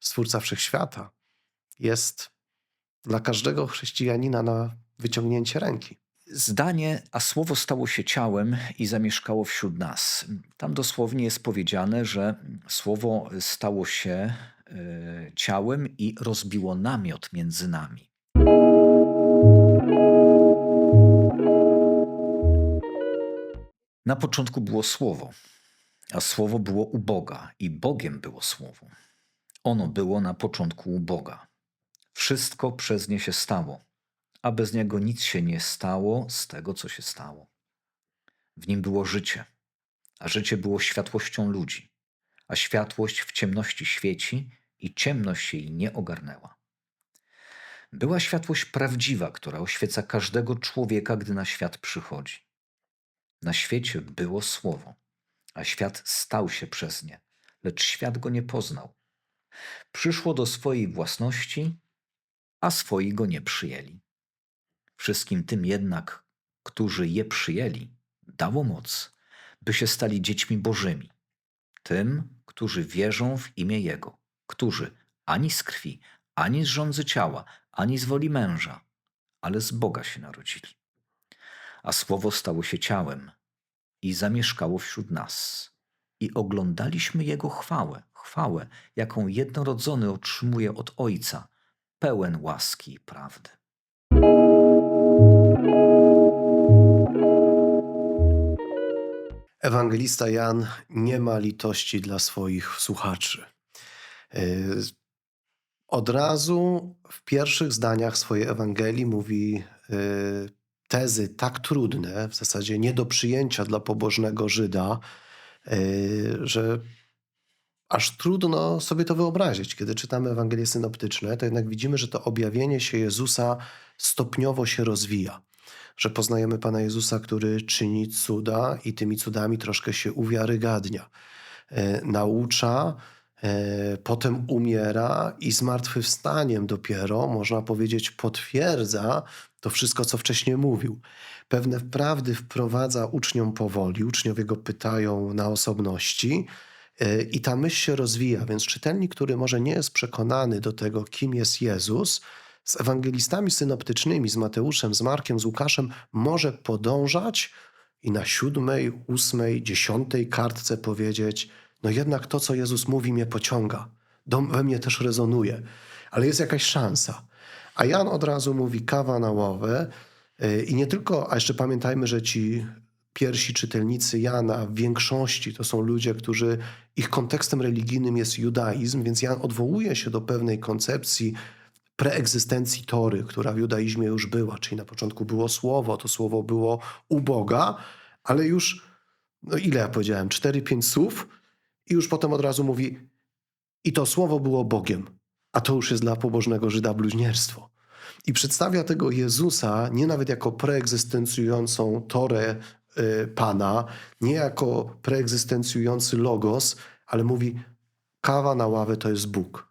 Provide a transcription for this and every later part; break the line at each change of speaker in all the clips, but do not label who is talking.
Stwórca Wszechświata, jest dla każdego chrześcijanina na wyciągnięcie ręki.
Zdanie, a słowo stało się ciałem i zamieszkało wśród nas. Tam dosłownie jest powiedziane, że słowo stało się y, ciałem i rozbiło namiot między nami. Na początku było słowo, a słowo było u Boga i Bogiem było słowo. Ono było na początku u Boga. Wszystko przez nie się stało, a bez niego nic się nie stało z tego, co się stało. W nim było życie, a życie było światłością ludzi, a światłość w ciemności świeci i ciemność jej nie ogarnęła. Była światłość prawdziwa, która oświeca każdego człowieka, gdy na świat przychodzi. Na świecie było słowo, a świat stał się przez nie, lecz świat go nie poznał. Przyszło do swojej własności, a swoi go nie przyjęli. Wszystkim tym jednak, którzy je przyjęli, dało moc, by się stali dziećmi Bożymi. Tym, którzy wierzą w imię Jego, którzy ani z krwi, ani z rządzy ciała, ani z woli męża, ale z Boga się narodzili. A słowo stało się ciałem i zamieszkało wśród nas. I oglądaliśmy Jego chwałę, chwałę, jaką jednorodzony otrzymuje od Ojca, pełen łaski i prawdy.
Ewangelista Jan nie ma litości dla swoich słuchaczy. Yy, Od razu w pierwszych zdaniach swojej Ewangelii mówi yy, tezy tak trudne, w zasadzie nie do przyjęcia dla pobożnego Żyda, że aż trudno sobie to wyobrazić. Kiedy czytamy Ewangelie synoptyczne, to jednak widzimy, że to objawienie się Jezusa stopniowo się rozwija. Że poznajemy Pana Jezusa, który czyni cuda i tymi cudami troszkę się uwiarygadnia. E, naucza, potem umiera i zmartwychwstaniem dopiero, można powiedzieć, potwierdza to wszystko, co wcześniej mówił. Pewne prawdy wprowadza uczniom powoli, uczniowie go pytają na osobności, E, I ta myśl się rozwija, więc czytelnik, który może nie jest przekonany do tego, kim jest Jezus, z ewangelistami synoptycznymi, z Mateuszem, z Markiem, z Łukaszem, może podążać i na siódmej, ósmej, dziesiątej kartce powiedzieć: No jednak to, co Jezus mówi, mnie pociąga. Dom we mnie też rezonuje, ale jest jakaś szansa. A Jan od razu mówi kawa na ławę. E, I nie tylko, a jeszcze pamiętajmy, że ci pierwsi czytelnicy Jana w większości to są ludzie, którzy ich kontekstem religijnym jest judaizm, więc Jan odwołuje się do pewnej koncepcji preegzystencji Tory, która w judaizmie już była, czyli na początku było słowo, to słowo było u Boga, ale już, no ile ja powiedziałem, cztery, pięć słów i już potem od razu mówi i to słowo było Bogiem, a to już jest dla pobożnego Żyda bluźnierstwo. I przedstawia tego Jezusa nie nawet jako preegzystencjującą Torę Y, Pana, nie jako preegzystencjujący logos, ale mówi, kawa na ławę to jest Bóg.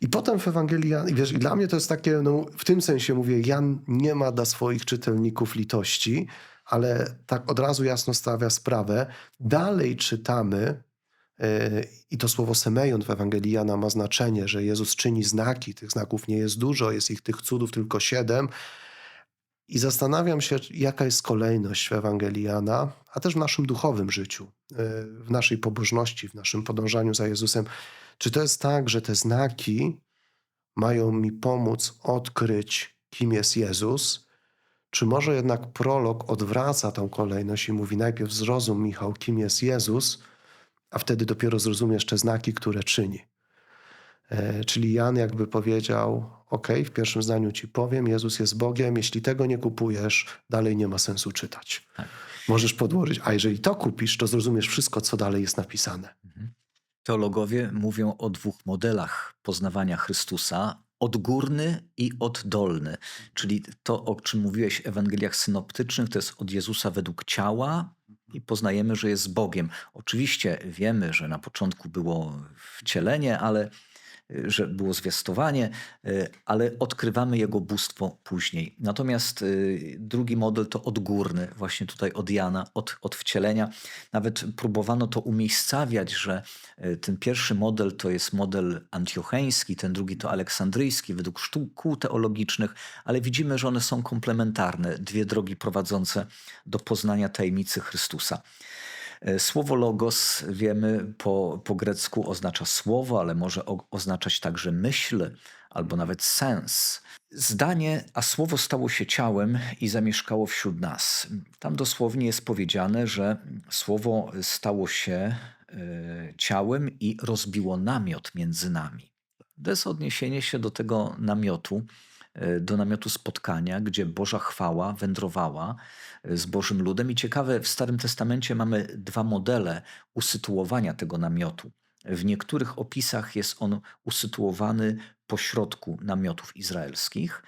I potem w Ewangelii, Jan, wiesz, dla mnie to jest takie, no, w tym sensie mówię, Jan nie ma dla swoich czytelników litości, ale tak od razu jasno stawia sprawę. Dalej czytamy, i to słowo semejon w Ewangelii Jana ma znaczenie, że Jezus czyni znaki, tych znaków nie jest dużo, jest ich tych cudów tylko siedem, i zastanawiam się, jaka jest kolejność w Ewangelii Jana, a też w naszym duchowym życiu, e, w naszej pobożności, w naszym podążaniu za Jezusem. Czy to jest tak, że te znaki mają mi pomóc odkryć, kim jest Jezus? Czy może jednak prolog odwraca tą kolejność i mówi najpierw zrozum, Michał, kim jest Jezus, a wtedy dopiero zrozumiesz te znaki, które czyni? E, czyli Jan jakby powiedział: OK, w pierwszym zdaniu ci powiem, Jezus jest Bogiem, jeśli tego nie kupujesz, dalej nie ma sensu czytać. Tak. Możesz podłożyć, a jeżeli to kupisz, to zrozumiesz wszystko, co dalej jest napisane. Mhm.
Teologowie mówią o dwóch modelach poznawania Chrystusa: odgórny i oddolny. Czyli to, o czym mówiłeś w Ewangeliach synoptycznych, to jest od Jezusa według ciała, i poznajemy, że jest Bogiem. Oczywiście wiemy, że na początku było wcielenie, ale że było zwiastowanie, y, ale odkrywamy jego bóstwo później. Natomiast y, drugi model to odgórny, właśnie tutaj od Jana, od, od wcielenia. Nawet próbowano to umiejscawiać, że y, ten pierwszy model to jest model antiocheński, ten drugi to aleksandryjski, według szkół teologicznych, ale widzimy, że one są komplementarne, dwie drogi prowadzące do poznania tajemnicy Chrystusa. E, Słowo logos, wiemy, po, po grecku oznacza słowo, ale może o, oznaczać także myśl albo nawet sens. Zdanie, a słowo stało się ciałem i zamieszkało wśród nas. Tam dosłownie jest powiedziane, że słowo stało się e, ciałem i rozbiło namiot między nami. To jest odniesienie się do tego namiotu, do namiotu spotkania, gdzie Boża chwała wędrowała e, z Bożym ludem. I ciekawe, w Starym Testamencie mamy dwa modele usytuowania tego namiotu. W niektórych opisach jest on usytuowany pośrodku namiotów izraelskich,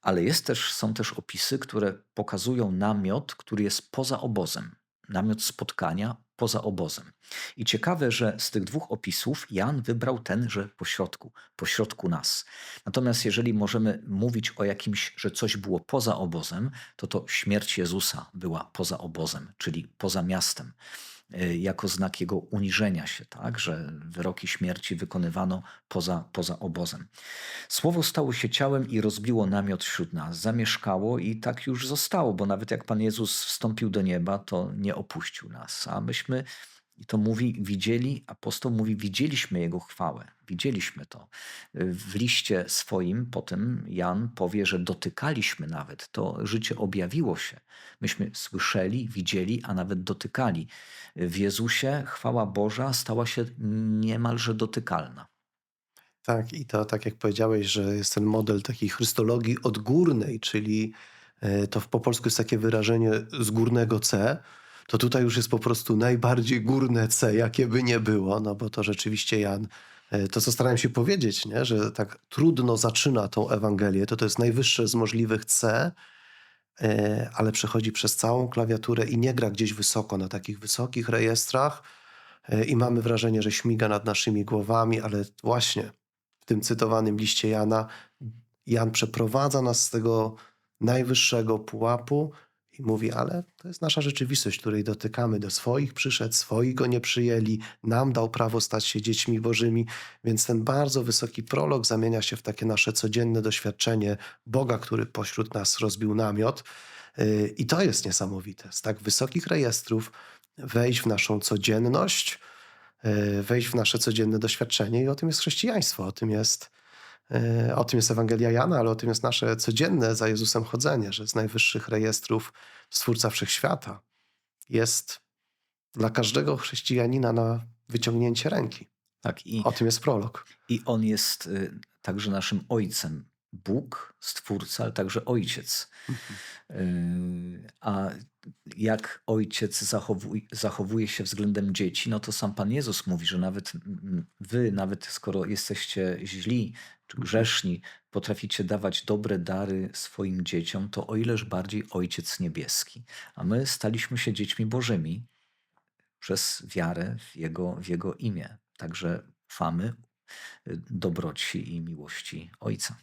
ale jest też, są też opisy, które pokazują namiot, który jest poza obozem. Namiot spotkania poza obozem. I ciekawe, że z tych dwóch opisów Jan wybrał ten, że pośrodku, pośrodku nas. Natomiast jeżeli możemy mówić o jakimś, że coś było poza obozem, to to śmierć Jezusa była poza obozem, czyli poza miastem jako znak jego uniżenia się, tak, że wyroki śmierci wykonywano poza, poza obozem. Słowo stało się ciałem i rozbiło namiot wśród nas, zamieszkało i tak już zostało, bo nawet jak Pan Jezus wstąpił do nieba, to nie opuścił nas, a myśmy, i to mówi, widzieli, apostoł mówi, widzieliśmy Jego chwałę, widzieliśmy to. W liście swoim potem Jan powie, że dotykaliśmy nawet, to życie objawiło się. Myśmy słyszeli, widzieli, a nawet dotykali. W Jezusie chwała Boża stała się niemalże dotykalna.
Tak, i to tak jak powiedziałeś, że jest ten model takiej chrystologii odgórnej, czyli e, to po polsku jest takie wyrażenie z górnego C, to tutaj już jest po prostu najbardziej górne C, jakie by nie było, no bo to rzeczywiście Jan, to co starałem się powiedzieć, nie? że tak trudno zaczyna tą Ewangelię, to to jest najwyższe z możliwych C, e, ale przechodzi przez całą klawiaturę i nie gra gdzieś wysoko, na takich wysokich rejestrach e, i mamy wrażenie, że śmiga nad naszymi głowami, ale właśnie w tym cytowanym liście Jana, Jan przeprowadza nas z tego najwyższego pułapu i mówi, ale to jest nasza rzeczywistość, której dotykamy. Do swoich przyszedł, swoi go nie przyjęli, nam dał prawo stać się dziećmi bożymi, więc ten bardzo wysoki prolog zamienia się w takie nasze codzienne doświadczenie Boga, który pośród nas rozbił namiot. Yy, I to jest niesamowite. Z tak wysokich rejestrów wejść w naszą codzienność, e, wejść w nasze codzienne doświadczenie i o tym jest chrześcijaństwo, o tym jest, o tym jest Ewangelia Jana, ale o tym jest nasze codzienne za Jezusem chodzenie, że z najwyższych rejestrów Stwórca Wszechświata jest dla każdego chrześcijanina na wyciągnięcie ręki.
Tak, i,
O tym jest prolog.
i On jest y, także naszym Ojcem. Bóg, Stwórca, ale także Ojciec. Y, A jak Ojciec zachowuj, zachowuje się względem dzieci, no to sam Pan Jezus mówi, że nawet wy, nawet skoro jesteście źli czy grzeszni, potraficie dawać dobre dary swoim dzieciom, to o ileż bardziej Ojciec Niebieski. A my staliśmy się dziećmi Bożymi przez wiarę w Jego, w Jego imię. Także famy y, dobroci i miłości Ojca.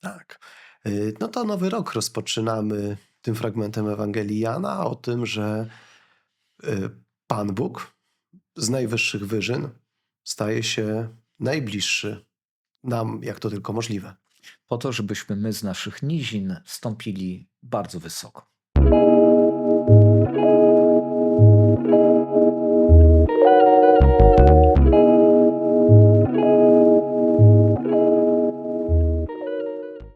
Tak. Y, No to nowy rok rozpoczynamy tym fragmentem Ewangelii Jana o tym, że y, Pan Bóg z najwyższych wyżyn staje się najbliższy nam, jak to tylko możliwe.
Po to, żebyśmy my z naszych nizin wstąpili bardzo wysoko.